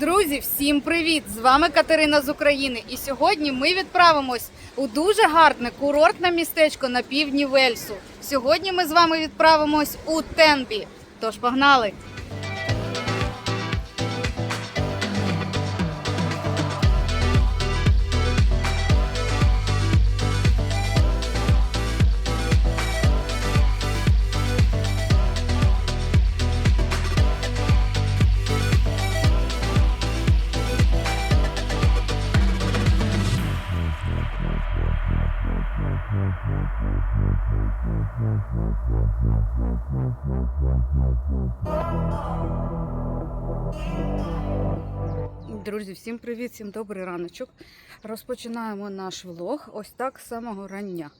Друзі, всім привіт! З вами Катерина з України. І сьогодні ми відправимось у дуже гарне курортне містечко на півдні Вельсу. Сьогодні ми з вами відправимось у Тенбі. Тож погнали! Друзі, всім привіт, всім добрий раночок. Розпочинаємо наш влог ось так з самого рання.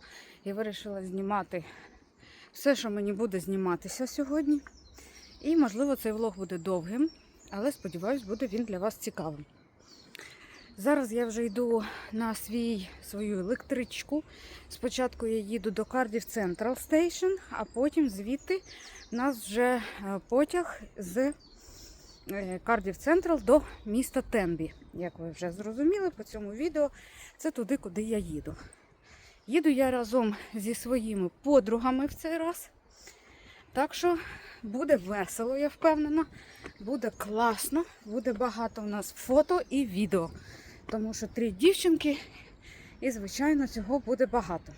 Я вирішила знімати все, що мені буде зніматися сьогодні. І, можливо, цей влог буде довгим, але сподіваюсь, буде він для вас цікавим. Зараз я вже йду на свій, свою електричку. Спочатку я їду до Cardiff Central Station, а потім звідти в нас вже е, потяг з е, Cardiff Central до міста Тенбі. Як ви вже зрозуміли по цьому відео, це туди, куди я їду. Їду я разом зі своїми подругами в цей раз. Так що буде весело, я впевнена. Буде класно, буде багато у нас фото і відео. Тому що три дівчинки, і, звичайно, цього буде багато.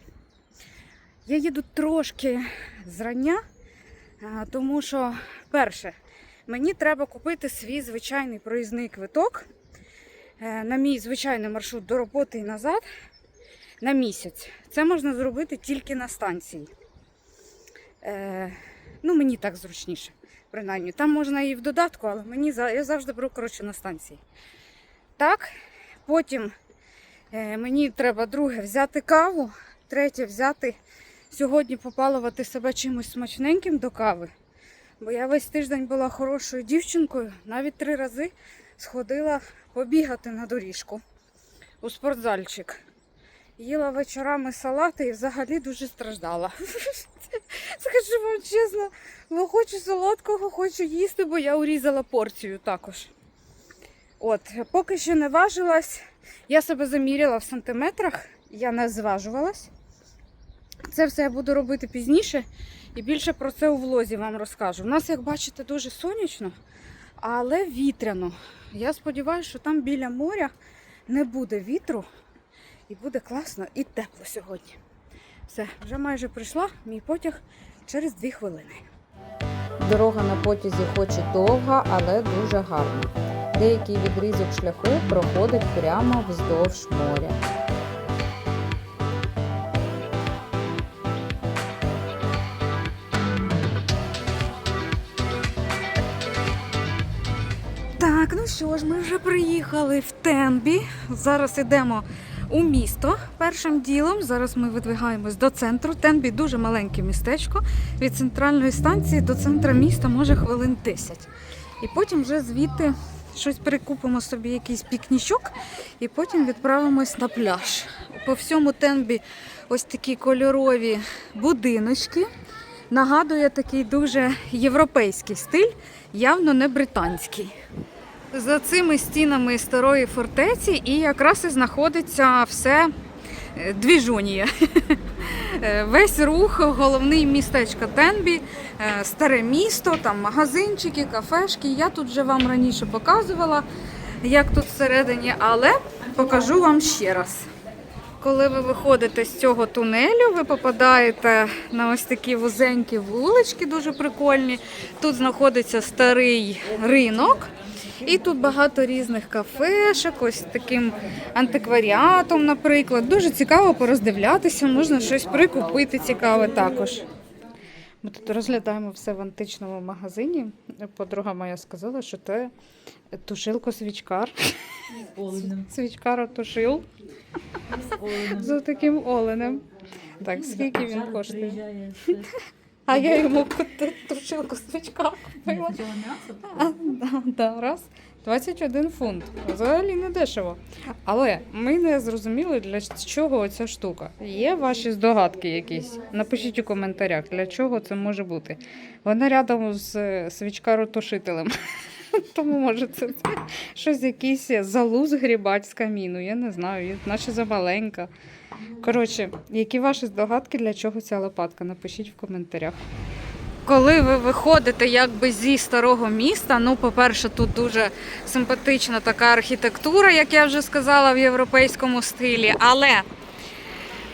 Я їду трошки зрання, тому що, перше, мені треба купити свій звичайний проїзний квиток е, на мій звичайний маршрут до роботи і назад на місяць. Це можна зробити тільки на станції. Е, ну, мені так зручніше, принаймні. Там можна і в додатку, але мені я завжди беру коротше на станції. Так, потім е, мені треба друге взяти каву, третє взяти сьогодні попалувати себе чимось смачненьким до кави. Бо я весь тиждень була хорошою дівчинкою, навіть три рази сходила побігати на доріжку у спортзальчик. Їла вечорами салати і взагалі дуже страждала. Скажу вам чесно, бо хочу солодкого, хочу їсти, бо я урізала порцію також. От, поки що не важилась. Я себе заміряла в сантиметрах, я не зважувалась. Це все я буду робити пізніше і більше про це у влозі вам розкажу. У нас, як бачите, дуже сонячно, але вітряно. Я сподіваюся, що там біля моря не буде вітру і буде класно і тепло сьогодні. Все, вже майже прийшла, мій потяг через дві хвилини. Дорога на потязі хоч і довга, але дуже гарна. Деякий відрізок шляху проходить прямо вздовж моря. Так, ну що ж, ми вже приїхали в Тенбі. Зараз йдемо у місто першим ділом. Зараз ми видвигаємось до центру. Тенбі дуже маленьке містечко. Від центральної станції до центра міста може хвилин 10. І потім вже звідти щось перекупимо собі, якийсь пікнічок, і потім відправимось на пляж. По всьому Тенбі ось такі кольорові будиночки. Нагадує такий дуже європейський стиль, явно не британський. За цими стінами старої фортеці і якраз і знаходиться все е, двіжунія. Е, Весь рух, головний містечко Тенбі, е, старе місто, там магазинчики, кафешки. Я тут вже вам раніше показувала, як тут всередині, але покажу вам ще раз. Коли ви виходите з цього тунелю, ви попадаєте на ось такі вузенькі вулички, дуже прикольні. Тут знаходиться старий ринок. І тут багато різних кафешок, ось таким антикваріатом, наприклад. Дуже цікаво пороздивлятися, можна щось прикупити цікаве також. Ми тут розглядаємо все в античному магазині. Подруга моя сказала, що це тушилко-свічкар. Оленем. Свічкаро-тушил з таким оленем. Так, скільки він коштує? А я йому тушилку свічка купила. А, да, да, раз. 21 фунт. Взагалі не дешево. Але ми не зрозуміли, для чого ця штука. Є ваші здогадки якісь? Напишіть у коментарях, для чого це може бути. Вона рядом з е, свічкаротушителем. Тому може це щось якийсь залуз грібать з каміну. Я не знаю, наче замаленька. Коротше, які ваші здогадки, для чого ця лопатка? Напишіть в коментарях. Коли ви виходите якби зі старого міста, ну, по-перше, тут дуже симпатична така архітектура, як я вже сказала, в європейському стилі. Але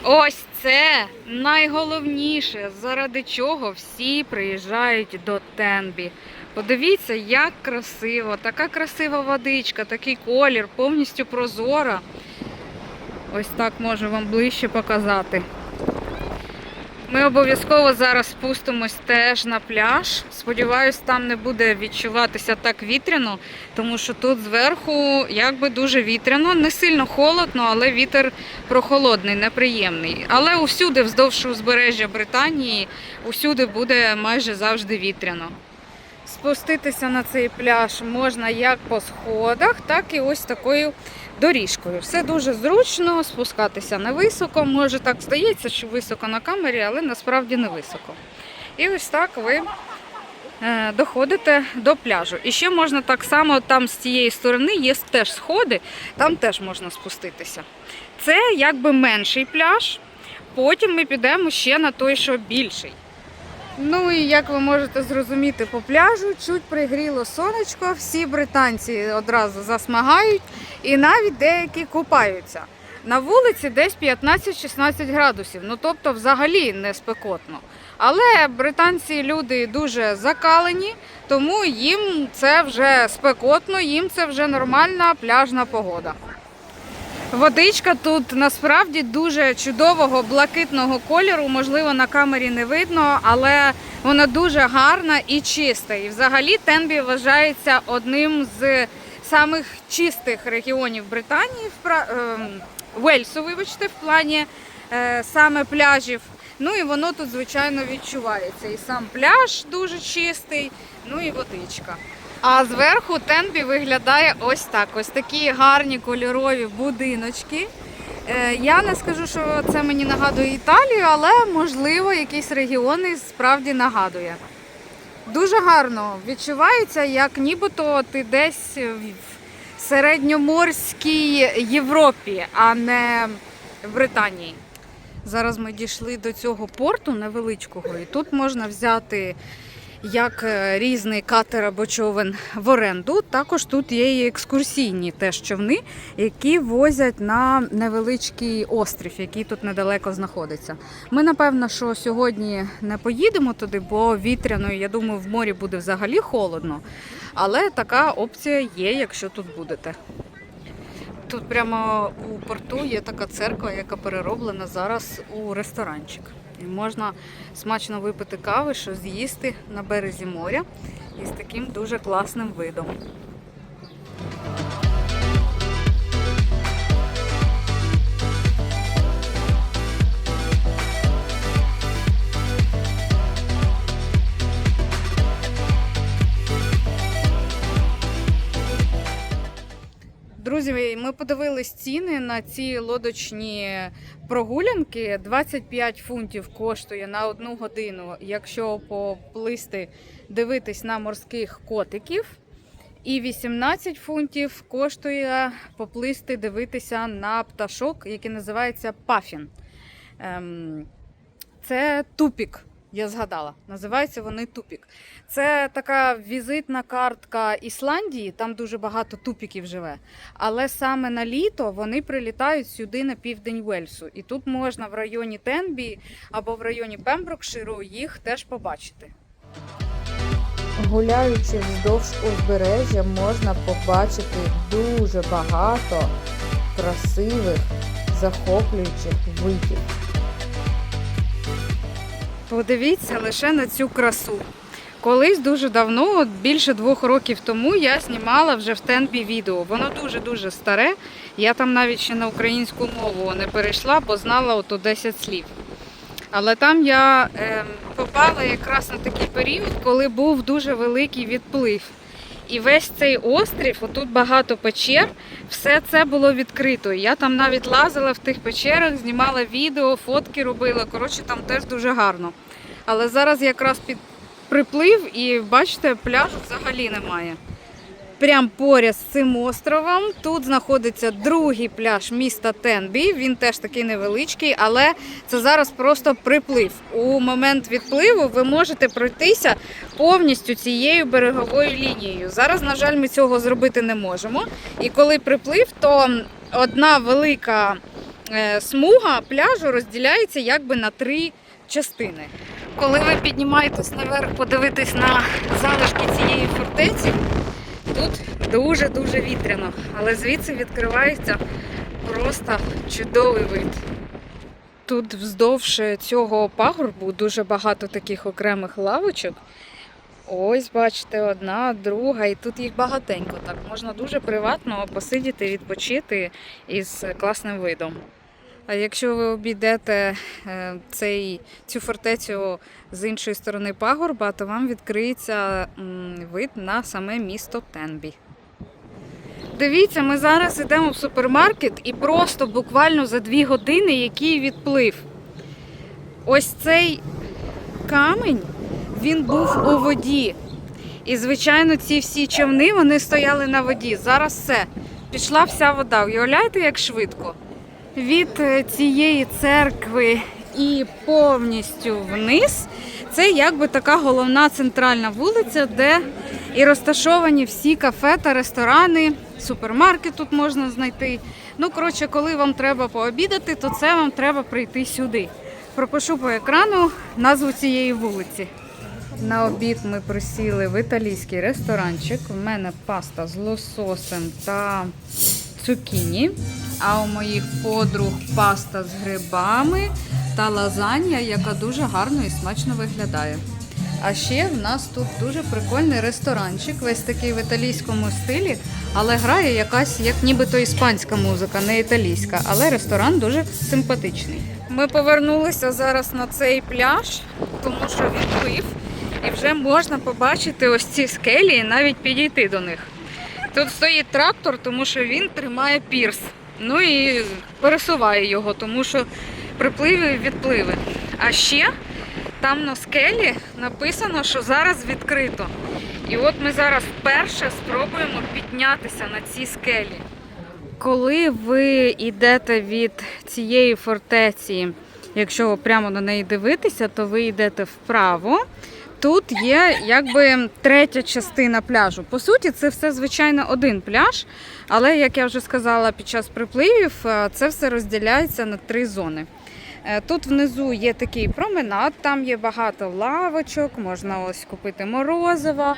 ось це найголовніше, заради чого всі приїжджають до Тенбі. Подивіться, як красиво, така красива водичка, такий колір, повністю прозора. Ось так можу вам ближче показати. Ми обов'язково зараз спустимось теж на пляж. Сподіваюсь, там не буде відчуватися так вітряно, тому що тут зверху якби дуже вітряно, не сильно холодно, але вітер прохолодний, неприємний. Але усюди, вздовж узбережжя Британії, усюди буде майже завжди вітряно. Спуститися на цей пляж можна як по сходах, так і ось такою доріжкою. Все дуже зручно, спускатися не високо. Може так здається, що високо на камері, але насправді не високо. І ось так ви е, доходите до пляжу. І ще можна так само там з цієї сторони є теж сходи, там теж можна спуститися. Це якби менший пляж. Потім ми підемо ще на той, що більший. Ну і як ви можете зрозуміти по пляжу, чуть пригріло сонечко, всі британці одразу засмагають і навіть деякі купаються. На вулиці десь 15-16 градусів, ну тобто взагалі не спекотно. Але британці люди дуже закалені, тому їм це вже спекотно, їм це вже нормальна пляжна погода. Водичка тут насправді дуже чудового блакитного кольору. Можливо, на камері не видно, але вона дуже гарна і чиста. І взагалі Тенбі вважається одним з самих чистих регіонів Британії, в пра- ем, Вельсу, вибачте, в плані е, саме пляжів. Ну і воно тут, звичайно, відчувається. І сам пляж дуже чистий, ну і водичка. А зверху Тенбі виглядає ось так. Ось такі гарні кольорові будиночки. Е, Я не скажу, що це мені нагадує Італію, але можливо якісь регіони справді нагадує. Дуже гарно відчувається, як нібито ти десь в середньоморській Європі, а не в Британії. Зараз ми дійшли до цього порту невеличкого, і тут можна взяти як е, різний катер або човен в оренду. Також тут є і екскурсійні теж човни, які возять на невеличкий острів, який тут недалеко знаходиться. Ми напевно, що сьогодні не поїдемо туди, бо вітряно, я думаю, в морі буде взагалі холодно. Але така опція є, якщо тут будете. Тут прямо у порту є така церква, яка перероблена зараз у ресторанчик. І можна смачно випити кави, що з'їсти на березі моря із таким дуже класним видом. Друзі, ми подивились ціни на ці лодочні прогулянки. 25 фунтів коштує на одну годину, якщо поплисти дивитись на морських котиків. І 18 фунтів коштує поплисти дивитися на пташок, який називається пафін. Ем, це тупік. Я згадала, називаються вони тупік. Це така візитна картка Ісландії, там дуже багато тупіків живе. Але саме на літо вони прилітають сюди на південь Вельсу. І тут можна в районі Тенбі або в районі Пемброкширу їх теж побачити. Гуляючи вздовж узбережжя, можна побачити дуже багато красивих, захоплюючих видів. Подивіться лише на цю красу. Колись дуже давно, більше двох років тому, я знімала вже в темпі відео. Воно дуже-дуже старе. Я там навіть ще на українську мову не перейшла, бо знала ото 10 слів. Але там я е, попала якраз на такий період, коли був дуже великий відплив. І весь цей острів, отут багато печер, все це було відкрито. Я там навіть лазила в тих печерах, знімала відео, фотки робила. Коротше, там теж дуже гарно. Але зараз якраз під приплив і бачите, пляжу взагалі немає. Прямо поряд з цим островом. Тут знаходиться другий пляж міста Тенбі. Він теж такий невеличкий, але це зараз просто приплив. У момент відпливу ви можете пройтися повністю цією береговою лінією. Зараз, на жаль, ми цього зробити не можемо. І коли приплив, то одна велика е, смуга пляжу розділяється якби на три частини. Коли ви піднімаєтесь наверх, подивитись на залишки цієї фортеці, тут дуже-дуже вітряно, але звідси відкривається просто чудовий вид. Тут вздовж цього пагорбу дуже багато таких окремих лавочок. Ось, бачите, одна, друга, і тут їх багатенько. Так можна дуже приватно посидіти, відпочити із класним видом. А якщо ви обійдете е, цей, цю фортецю з іншої сторони пагорба, то вам відкриється вид на саме місто Тенбі. Дивіться, ми зараз йдемо в супермаркет і просто буквально за дві години який відплив. Ось цей камінь він був у воді. І, звичайно, ці всі човни вони стояли на воді. Зараз все. Пішла вся вода. Уявляєте, як швидко? Від е, цієї церкви і повністю вниз. Це якби така головна центральна вулиця, де і розташовані всі кафе та ресторани, супермаркет тут можна знайти. Ну, коротше, коли вам треба пообідати, то це вам треба прийти сюди. Пропишу по екрану назву цієї вулиці. На обід ми присіли в італійський ресторанчик. У мене паста з лососем та цукіні. А у моїх подруг паста з грибами та лазанья, яка дуже гарно і смачно виглядає. А ще в нас тут дуже прикольний ресторанчик, весь такий в італійському стилі, але грає якась як нібито іспанська музика, не італійська, але ресторан дуже симпатичний. Ми повернулися зараз на цей пляж, тому що відплив, і вже можна побачити ось ці скелі і навіть підійти до них. Тут стоїть трактор, тому що він тримає пірс. Ну і пересуває його, тому що припливи і відпливи. А ще там на скелі написано, що зараз відкрито. І от ми зараз вперше спробуємо піднятися на ці скелі. Коли ви йдете від цієї фортеці, якщо прямо на неї дивитися, то ви йдете вправо. Тут є якби третя частина пляжу. По суті, це все звичайно один пляж, але як я вже сказала під час припливів, е, це все розділяється на три зони. Е, Тут внизу є такий променад, там є багато лавочок, можна ось купити морозива.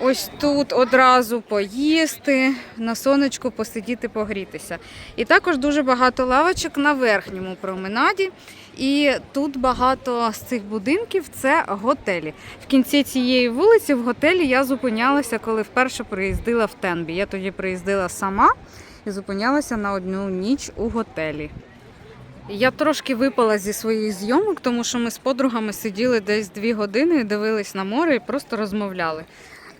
Ось тут одразу поїсти, на сонечку посидіти, погрітися. І також дуже багато лавочок на верхньому променаді. І тут багато з цих будинків це готелі. В кінці цієї вулиці в готелі я зупинялася, коли вперше приїздила в Тенбі. Я тоді приїздила сама і зупинялася на одну ніч у готелі. Я трошки випала зі своїх зйомок, тому що ми з подругами сиділи десь дві години, дивились на море і просто розмовляли.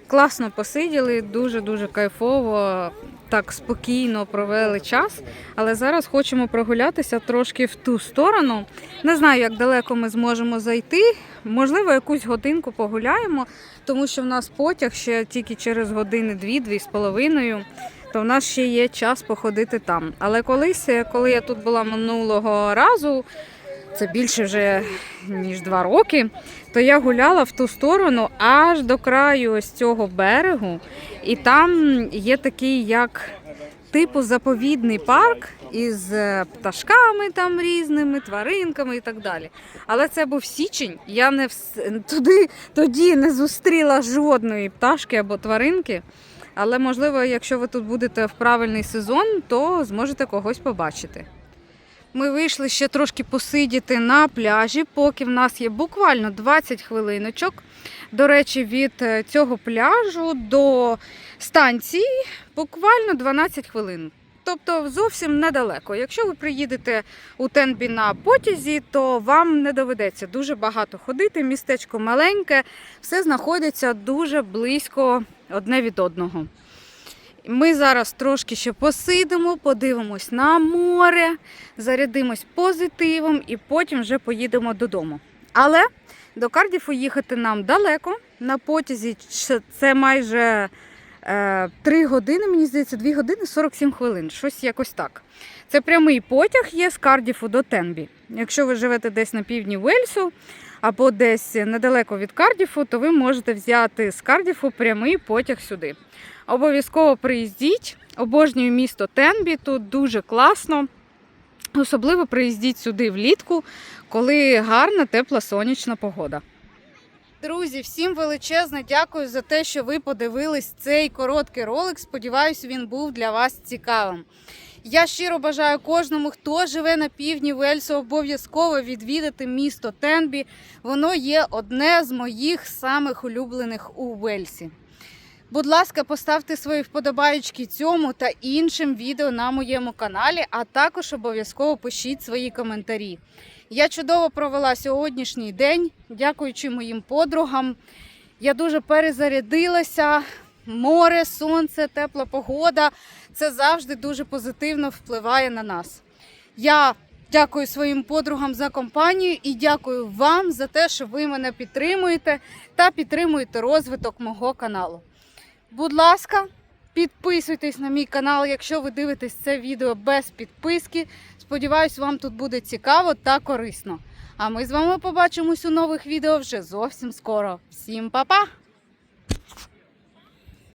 Класно посиділи, дуже-дуже кайфово, так спокійно провели час. Але зараз хочемо прогулятися трошки в ту сторону. Не знаю, як далеко ми зможемо зайти. Можливо, якусь годинку погуляємо, тому що в нас потяг ще тільки через години дві-дві з половиною. То в нас ще є час походити там. Але колись, коли я тут була минулого разу, це більше вже ніж два роки, то я гуляла в ту сторону аж до краю ось цього берегу. І там є такий як типу заповідний парк із е, пташками там різними, тваринками і так далі. Але це був січень. Я не вс- туди тоді не зустріла жодної пташки або тваринки. Але можливо, якщо ви тут будете в правильний сезон, то зможете когось побачити. Ми вийшли ще трошки посидіти на пляжі, поки в нас є буквально 20 хвилиночок. До речі, від е, цього пляжу до станції буквально 12 хвилин. Тобто зовсім недалеко. Якщо ви приїдете у Тенбі на потязі, то вам не доведеться дуже багато ходити. Містечко маленьке, все знаходиться дуже близько одне від одного. Ми зараз трошки ще посидимо, подивимось на море, зарядимось позитивом і потім вже поїдемо додому. Але до Кардіфу їхати нам далеко. На потязі це майже е, 3 години, мені здається, 2 години 47 хвилин. Щось якось так. Це прямий потяг є з Кардіфу до Тенбі. Якщо ви живете десь на півдні Вельсу або десь недалеко від Кардіфу, то ви можете взяти з Кардіфу прямий потяг сюди. Обов'язково приїздіть. Обожнюю місто Тенбі, тут дуже класно. Особливо приїздіть сюди влітку, коли гарна, тепла сонячна погода. Друзі, всім величезне дякую за те, що ви подивились цей короткий ролик. Сподіваюсь, він був для вас цікавим. Я щиро бажаю кожному, хто живе на півдні Вельсу, обов'язково відвідати місто Тенбі. Воно є одне з моїх самих улюблених у Вельсі. Будь ласка, поставте свої вподобаючки цьому та іншим відео на моєму каналі, а також обов'язково пишіть свої коментарі. Я чудово провела сьогоднішній день, дякуючи моїм подругам. Я дуже перезарядилася. Море, сонце, тепла погода це завжди дуже позитивно впливає на нас. Я дякую своїм подругам за компанію і дякую вам за те, що ви мене підтримуєте та підтримуєте розвиток мого каналу. Будь ласка, підписуйтесь на мій канал, якщо ви дивитесь це відео без підписки. Сподіваюсь, вам тут буде цікаво та корисно. А ми з вами побачимось у нових відео вже зовсім скоро. Всім па-па!